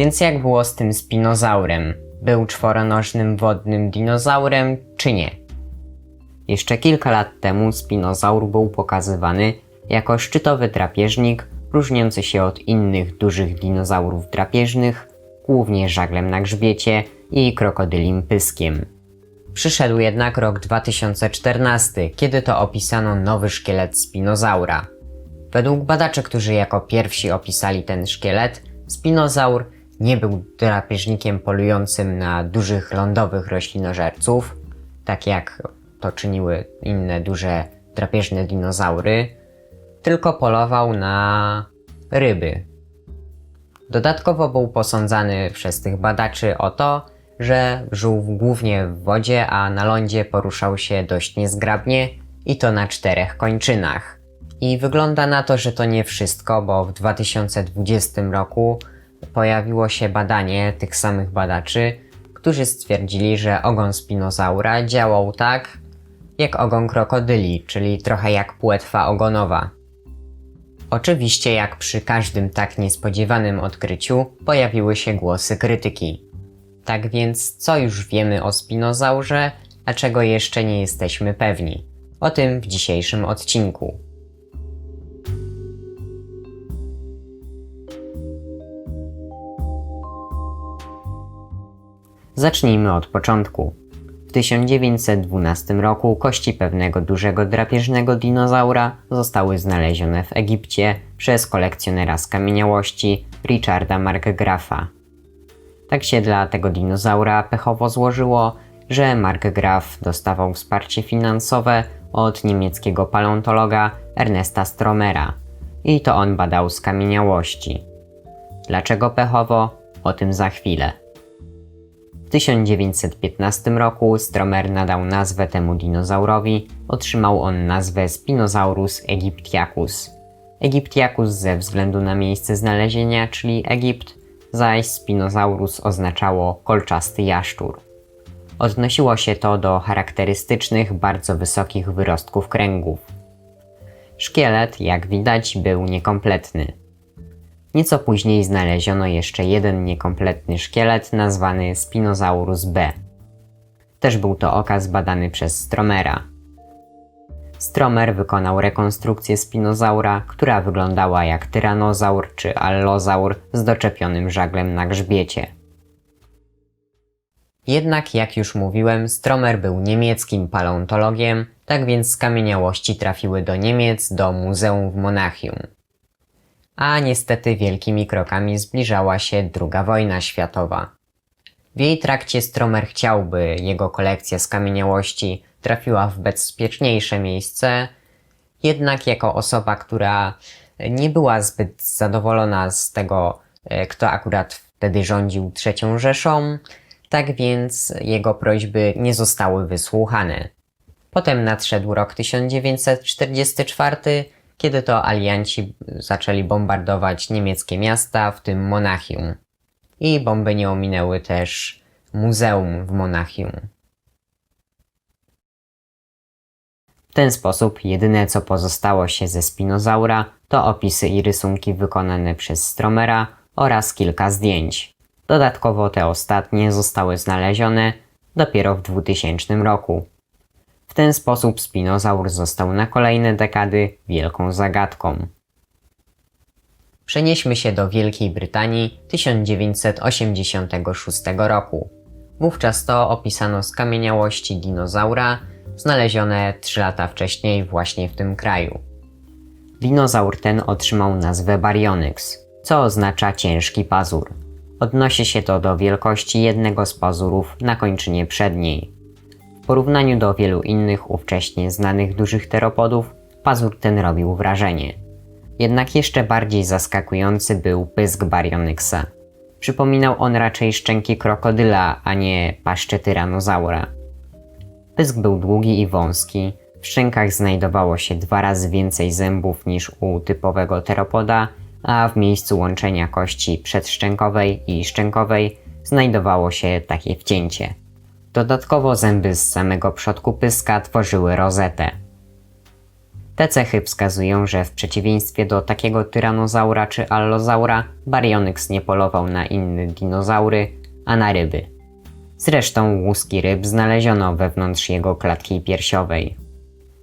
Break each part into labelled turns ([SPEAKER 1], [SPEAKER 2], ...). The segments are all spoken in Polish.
[SPEAKER 1] Więc jak było z tym spinozaurem? Był czworonożnym wodnym dinozaurem, czy nie? Jeszcze kilka lat temu spinozaur był pokazywany jako szczytowy drapieżnik, różniący się od innych dużych dinozaurów drapieżnych, głównie żaglem na grzbiecie i krokodylim pyskiem. Przyszedł jednak rok 2014, kiedy to opisano nowy szkielet spinozaura. Według badaczy, którzy jako pierwsi opisali ten szkielet, spinozaur nie był drapieżnikiem polującym na dużych lądowych roślinożerców, tak jak to czyniły inne duże drapieżne dinozaury, tylko polował na ryby. Dodatkowo był posądzany przez tych badaczy o to, że żył głównie w wodzie, a na lądzie poruszał się dość niezgrabnie i to na czterech kończynach. I wygląda na to, że to nie wszystko, bo w 2020 roku pojawiło się badanie tych samych badaczy, którzy stwierdzili, że ogon spinozaura działał tak, jak ogon krokodyli, czyli trochę jak płetwa ogonowa. Oczywiście, jak przy każdym tak niespodziewanym odkryciu, pojawiły się głosy krytyki. Tak więc, co już wiemy o spinozaurze, a czego jeszcze nie jesteśmy pewni? O tym w dzisiejszym odcinku. Zacznijmy od początku. W 1912 roku kości pewnego dużego drapieżnego dinozaura zostały znalezione w Egipcie przez kolekcjonera skamieniałości Richarda Markgrafa. Tak się dla tego dinozaura pechowo złożyło, że Markgraf dostawał wsparcie finansowe od niemieckiego paleontologa Ernesta Stromera i to on badał skamieniałości. Dlaczego pechowo? O tym za chwilę. W 1915 roku Stromer nadał nazwę temu dinozaurowi, otrzymał on nazwę Spinosaurus aegyptiacus. Aegyptiacus ze względu na miejsce znalezienia, czyli Egipt, zaś Spinosaurus oznaczało kolczasty jaszczur. Odnosiło się to do charakterystycznych, bardzo wysokich wyrostków kręgów. Szkielet, jak widać, był niekompletny. Nieco później znaleziono jeszcze jeden niekompletny szkielet nazwany Spinosaurus B. Też był to okaz badany przez Stromera. Stromer wykonał rekonstrukcję spinozaura, która wyglądała jak tyranozaur czy allozaur z doczepionym żaglem na grzbiecie. Jednak, jak już mówiłem, Stromer był niemieckim paleontologiem, tak więc skamieniałości trafiły do Niemiec, do muzeum w Monachium a niestety wielkimi krokami zbliżała się II wojna światowa. W jej trakcie Stromer chciałby jego kolekcja skamieniałości trafiła w bezpieczniejsze miejsce, jednak jako osoba, która nie była zbyt zadowolona z tego, e, kto akurat wtedy rządził III Rzeszą, tak więc jego prośby nie zostały wysłuchane. Potem nadszedł rok 1944 kiedy to alianci zaczęli bombardować niemieckie miasta, w tym Monachium. I bomby nie ominęły też muzeum w Monachium. W ten sposób jedyne co pozostało się ze Spinozaura to opisy i rysunki wykonane przez Stromera oraz kilka zdjęć. Dodatkowo te ostatnie zostały znalezione dopiero w 2000 roku. W ten sposób spinozaur został na kolejne dekady wielką zagadką. Przenieśmy się do Wielkiej Brytanii 1986 roku. Wówczas to opisano skamieniałości dinozaura znalezione 3 lata wcześniej właśnie w tym kraju. Dinozaur ten otrzymał nazwę Baryonyx, co oznacza ciężki pazur. Odnosi się to do wielkości jednego z pazurów na kończynie przedniej. Porównaniu do wielu innych ówcześnie znanych dużych teropodów, pazur ten robił wrażenie. Jednak jeszcze bardziej zaskakujący był pysk Baryonyxa. Przypominał on raczej szczęki krokodyla, a nie paszczę tyranozaura. Pysk był długi i wąski, w szczękach znajdowało się dwa razy więcej zębów niż u typowego teropoda, a w miejscu łączenia kości przedszczękowej i szczękowej znajdowało się takie wcięcie. Dodatkowo zęby z samego przodku pyska tworzyły rozetę. Te cechy wskazują, że w przeciwieństwie do takiego tyranozaura czy allozaura, Baryonyx nie polował na inne dinozaury, a na ryby. Zresztą łuski ryb znaleziono wewnątrz jego klatki piersiowej.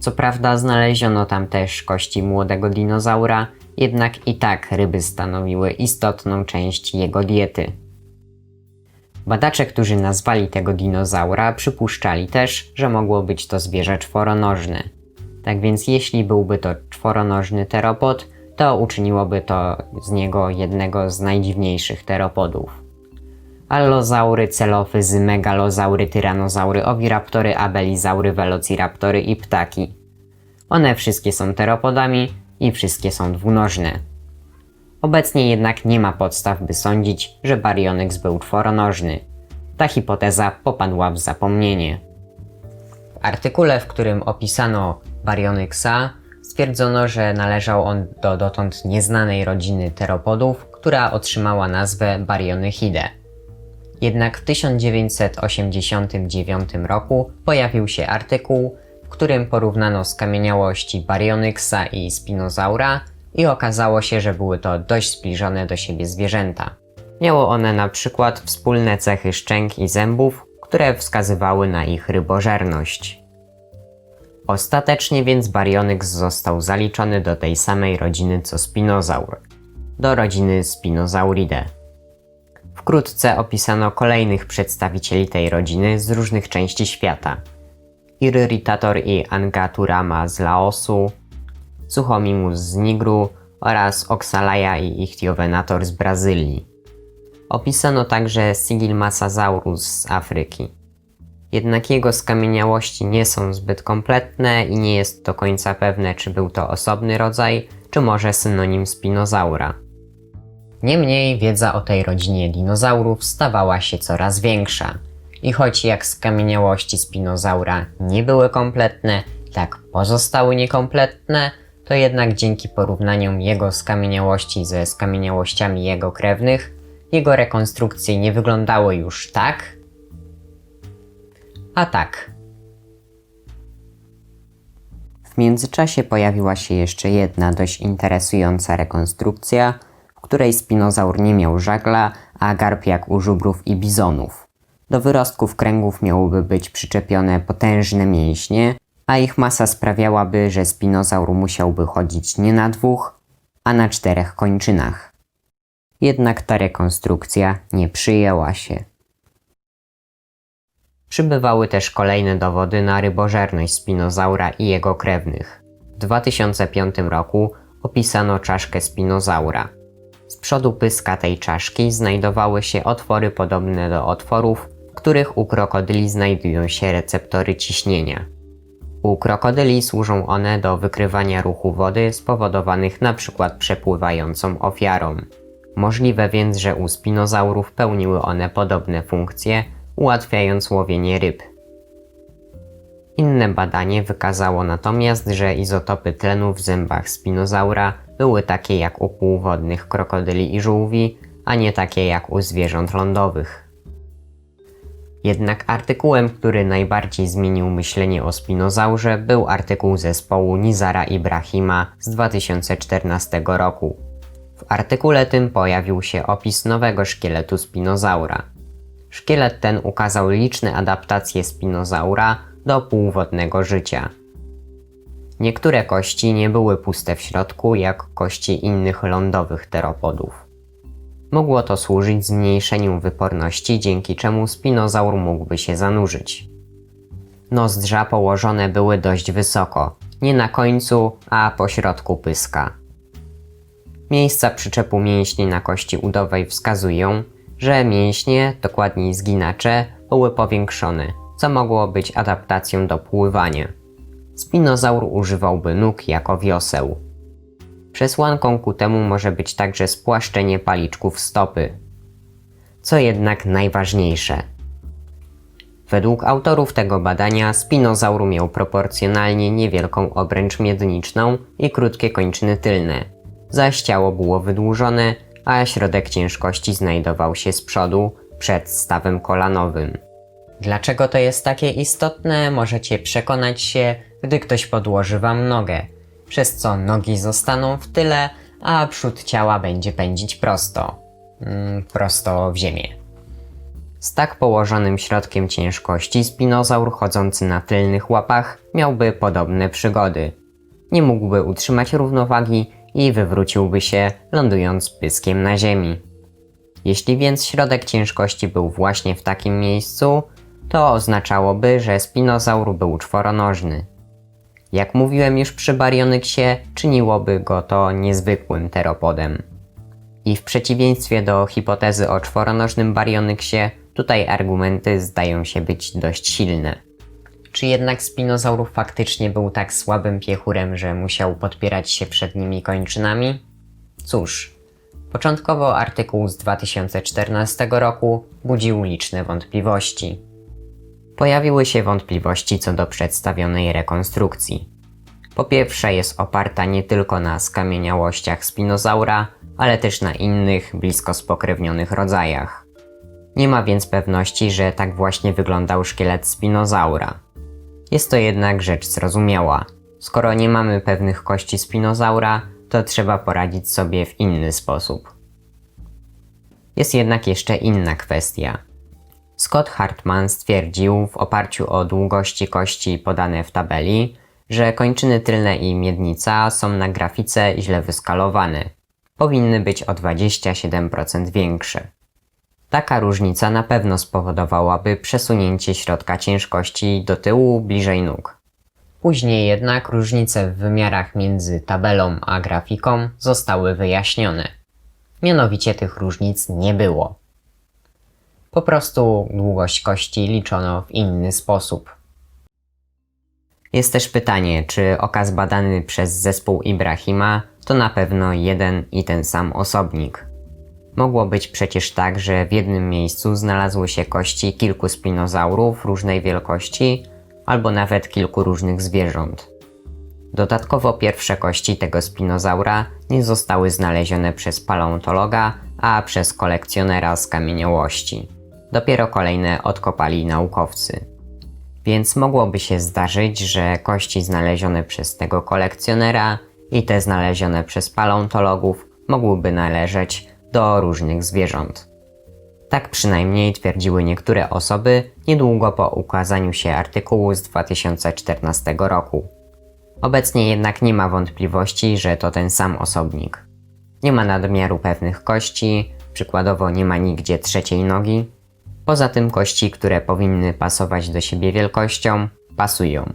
[SPEAKER 1] Co prawda znaleziono tam też kości młodego dinozaura, jednak i tak ryby stanowiły istotną część jego diety. Badacze, którzy nazwali tego dinozaura, przypuszczali też, że mogło być to zwierzę czworonożne. Tak więc jeśli byłby to czworonożny teropod, to uczyniłoby to z niego jednego z najdziwniejszych teropodów. Allozaury, celofyzy, megalozaury, tyranozaury, owiraptory, abelizaury, velociraptory i ptaki. One wszystkie są teropodami i wszystkie są dwunożne. Obecnie jednak nie ma podstaw, by sądzić, że Baryonyx był czworonożny. Ta hipoteza popadła w zapomnienie. W artykule, w którym opisano Baryonyxa, stwierdzono, że należał on do dotąd nieznanej rodziny teropodów, która otrzymała nazwę Baryonychidae. Jednak w 1989 roku pojawił się artykuł, w którym porównano skamieniałości Baryonyxa i Spinozaura i okazało się, że były to dość zbliżone do siebie zwierzęta. Miało one na przykład wspólne cechy szczęk i zębów, które wskazywały na ich rybożerność. Ostatecznie więc Baryonyx został zaliczony do tej samej rodziny co Spinozaur, do rodziny Spinosauridae. Wkrótce opisano kolejnych przedstawicieli tej rodziny z różnych części świata. Irritator i Angaturama z Laosu, Suchomimus z Nigru oraz Oxalaja i Ichthyovenator z Brazylii. Opisano także Sigilmasasaurus z Afryki. Jednak jego skamieniałości nie są zbyt kompletne i nie jest do końca pewne, czy był to osobny rodzaj, czy może synonim spinozaura. Niemniej wiedza o tej rodzinie dinozaurów stawała się coraz większa. I choć jak skamieniałości spinozaura nie były kompletne, tak pozostały niekompletne, to jednak dzięki porównaniom jego skamieniałości ze skamieniałościami jego krewnych, jego rekonstrukcje nie wyglądały już tak, a tak. W międzyczasie pojawiła się jeszcze jedna dość interesująca rekonstrukcja, w której spinozaur nie miał żagla, a garb jak u żubrów i bizonów. Do wyrostków kręgów miałyby być przyczepione potężne mięśnie, a ich masa sprawiałaby, że spinozaur musiałby chodzić nie na dwóch, a na czterech kończynach. Jednak ta rekonstrukcja nie przyjęła się. Przybywały też kolejne dowody na rybożerność spinozaura i jego krewnych. W 2005 roku opisano czaszkę spinozaura. Z przodu pyska tej czaszki znajdowały się otwory podobne do otworów, w których u krokodyli znajdują się receptory ciśnienia. U krokodyli służą one do wykrywania ruchu wody spowodowanych np. przepływającą ofiarą. Możliwe więc, że u spinozaurów pełniły one podobne funkcje, ułatwiając łowienie ryb. Inne badanie wykazało natomiast, że izotopy tlenu w zębach spinozaura były takie jak u półwodnych krokodyli i żółwi, a nie takie jak u zwierząt lądowych. Jednak artykułem, który najbardziej zmienił myślenie o spinozaurze, był artykuł zespołu Nizara Ibrahima z 2014 roku. W artykule tym pojawił się opis nowego szkieletu spinozaura. Szkielet ten ukazał liczne adaptacje spinozaura do półwodnego życia. Niektóre kości nie były puste w środku, jak kości innych lądowych teropodów. Mogło to służyć zmniejszeniu wyporności, dzięki czemu spinozaur mógłby się zanurzyć. Nozdrza położone były dość wysoko, nie na końcu, a po środku pyska. Miejsca przyczepu mięśni na kości udowej wskazują, że mięśnie, dokładniej zginacze, były powiększone, co mogło być adaptacją do pływania. Spinozaur używałby nóg jako wioseł. Przesłanką ku temu może być także spłaszczenie paliczków stopy. Co jednak najważniejsze. Według autorów tego badania spinozaur miał proporcjonalnie niewielką obręcz miedniczną i krótkie kończyny tylne, zaś ciało było wydłużone, a środek ciężkości znajdował się z przodu, przed stawem kolanowym. Dlaczego to jest takie istotne, możecie przekonać się, gdy ktoś podłoży wam nogę. Przez co nogi zostaną w tyle, a przód ciała będzie pędzić prosto. Mm, prosto w ziemię. Z tak położonym środkiem ciężkości spinozaur chodzący na tylnych łapach miałby podobne przygody. Nie mógłby utrzymać równowagi i wywróciłby się, lądując pyskiem na ziemi. Jeśli więc środek ciężkości był właśnie w takim miejscu, to oznaczałoby, że spinozaur był czworonożny. Jak mówiłem już przy Baryonyksie, czyniłoby go to niezwykłym teropodem. I w przeciwieństwie do hipotezy o czworonożnym Baryonyksie, tutaj argumenty zdają się być dość silne. Czy jednak spinozaur faktycznie był tak słabym piechurem, że musiał podpierać się przednimi kończynami? Cóż, początkowo artykuł z 2014 roku budził liczne wątpliwości. Pojawiły się wątpliwości co do przedstawionej rekonstrukcji. Po pierwsze, jest oparta nie tylko na skamieniałościach spinozaura, ale też na innych, blisko spokrewnionych rodzajach. Nie ma więc pewności, że tak właśnie wyglądał szkielet spinozaura. Jest to jednak rzecz zrozumiała. Skoro nie mamy pewnych kości spinozaura, to trzeba poradzić sobie w inny sposób. Jest jednak jeszcze inna kwestia. Scott Hartman stwierdził w oparciu o długości kości podane w tabeli, że kończyny tylne i miednica są na grafice źle wyskalowane. Powinny być o 27% większe. Taka różnica na pewno spowodowałaby przesunięcie środka ciężkości do tyłu bliżej nóg. Później jednak różnice w wymiarach między tabelą a grafiką zostały wyjaśnione. Mianowicie tych różnic nie było. Po prostu długość kości liczono w inny sposób. Jest też pytanie, czy okaz badany przez zespół Ibrahima to na pewno jeden i ten sam osobnik. Mogło być przecież tak, że w jednym miejscu znalazły się kości kilku spinozaurów różnej wielkości, albo nawet kilku różnych zwierząt. Dodatkowo pierwsze kości tego spinozaura nie zostały znalezione przez paleontologa, a przez kolekcjonera skamieniałości. Dopiero kolejne odkopali naukowcy. Więc mogłoby się zdarzyć, że kości znalezione przez tego kolekcjonera i te znalezione przez paleontologów mogłyby należeć do różnych zwierząt. Tak przynajmniej twierdziły niektóre osoby niedługo po ukazaniu się artykułu z 2014 roku. Obecnie jednak nie ma wątpliwości, że to ten sam osobnik. Nie ma nadmiaru pewnych kości, przykładowo nie ma nigdzie trzeciej nogi. Poza tym kości, które powinny pasować do siebie wielkością, pasują.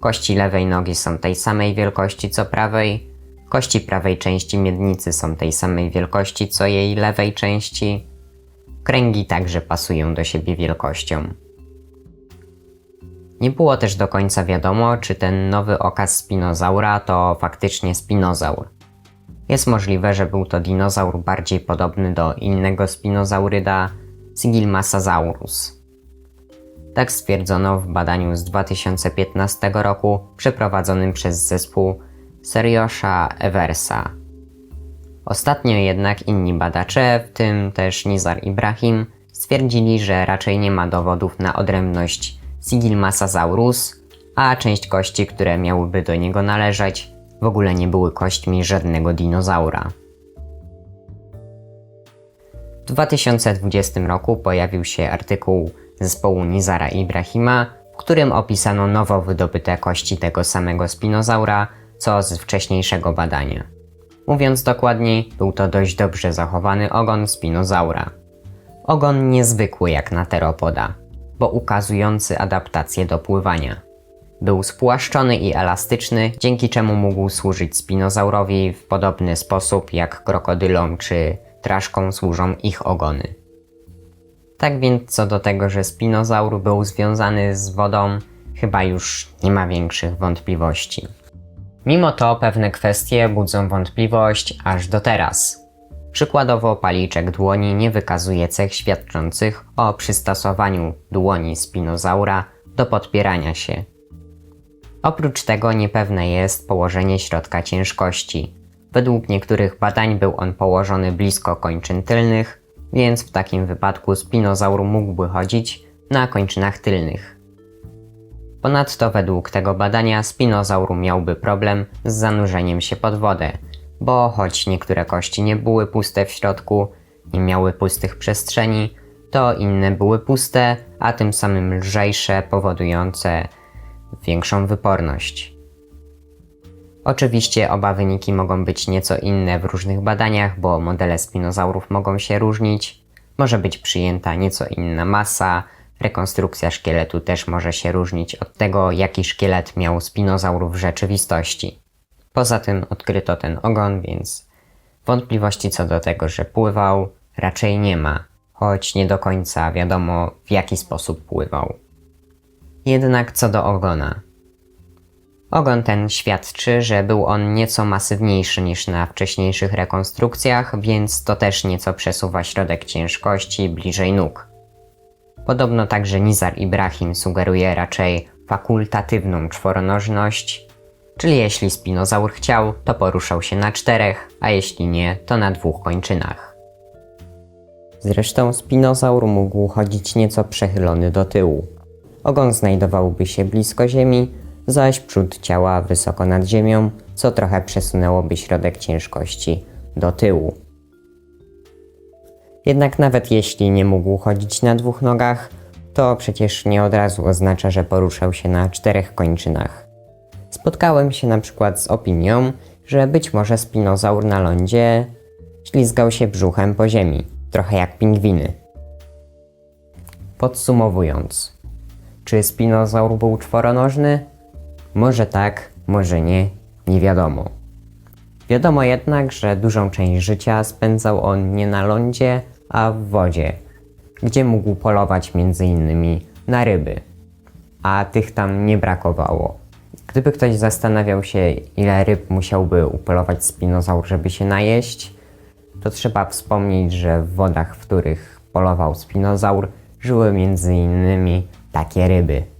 [SPEAKER 1] Kości lewej nogi są tej samej wielkości co prawej, kości prawej części miednicy są tej samej wielkości co jej lewej części, kręgi także pasują do siebie wielkością. Nie było też do końca wiadomo, czy ten nowy okaz spinozaura to faktycznie spinozaur. Jest możliwe, że był to dinozaur bardziej podobny do innego spinozauryda, Sigilmasasaurus. Tak stwierdzono w badaniu z 2015 roku przeprowadzonym przez zespół Seriosza Eversa. Ostatnio jednak inni badacze, w tym też Nizar Ibrahim, stwierdzili, że raczej nie ma dowodów na odrębność Sigilmasasaurus, a część kości, które miałyby do niego należeć, w ogóle nie były kośćmi żadnego dinozaura. W 2020 roku pojawił się artykuł zespołu Nizara Ibrahima, w którym opisano nowo wydobyte kości tego samego spinozaura, co z wcześniejszego badania. Mówiąc dokładniej, był to dość dobrze zachowany ogon spinozaura. Ogon niezwykły jak na teropoda, bo ukazujący adaptację do pływania. Był spłaszczony i elastyczny, dzięki czemu mógł służyć spinozaurowi w podobny sposób jak krokodylom czy traszkom służą ich ogony. Tak więc co do tego, że spinozaur był związany z wodą, chyba już nie ma większych wątpliwości. Mimo to pewne kwestie budzą wątpliwość aż do teraz. Przykładowo paliczek dłoni nie wykazuje cech świadczących o przystosowaniu dłoni spinozaura do podpierania się. Oprócz tego niepewne jest położenie środka ciężkości. Według niektórych badań był on położony blisko kończyn tylnych, więc w takim wypadku spinozaur mógłby chodzić na kończynach tylnych. Ponadto według tego badania spinozaur miałby problem z zanurzeniem się pod wodę, bo choć niektóre kości nie były puste w środku, nie miały pustych przestrzeni, to inne były puste, a tym samym lżejsze, powodujące większą wyporność. Oczywiście oba wyniki mogą być nieco inne w różnych badaniach, bo modele spinozaurów mogą się różnić. Może być przyjęta nieco inna masa, rekonstrukcja szkieletu też może się różnić od tego, jaki szkielet miał spinozaur w rzeczywistości. Poza tym odkryto ten ogon, więc wątpliwości co do tego, że pływał, raczej nie ma, choć nie do końca wiadomo w jaki sposób pływał. Jednak co do ogona. Ogon ten świadczy, że był on nieco masywniejszy niż na wcześniejszych rekonstrukcjach, więc to też nieco przesuwa środek ciężkości bliżej nóg. Podobno także Nizar Ibrahim sugeruje raczej fakultatywną czworonożność, czyli jeśli spinozaur chciał, to poruszał się na czterech, a jeśli nie, to na dwóch kończynach. Zresztą spinozaur mógł chodzić nieco przechylony do tyłu. Ogon znajdowałby się blisko ziemi, zaś przód ciała wysoko nad ziemią, co trochę przesunęłoby środek ciężkości do tyłu. Jednak nawet jeśli nie mógł chodzić na dwóch nogach, to przecież nie od razu oznacza, że poruszał się na czterech kończynach. Spotkałem się na przykład z opinią, że być może spinozaur na lądzie ślizgał się brzuchem po ziemi, trochę jak pingwiny. Podsumowując, czy spinozaur był czworonożny? Może tak, może nie, nie wiadomo. Wiadomo jednak, że dużą część życia spędzał on nie na lądzie, a w wodzie, gdzie mógł polować m.in. na ryby, a tych tam nie brakowało. Gdyby ktoś zastanawiał się, ile ryb musiałby upolować spinozaur, żeby się najeść, to trzeba wspomnieć, że w wodach, w których polował spinozaur, żyły m.in. takie ryby.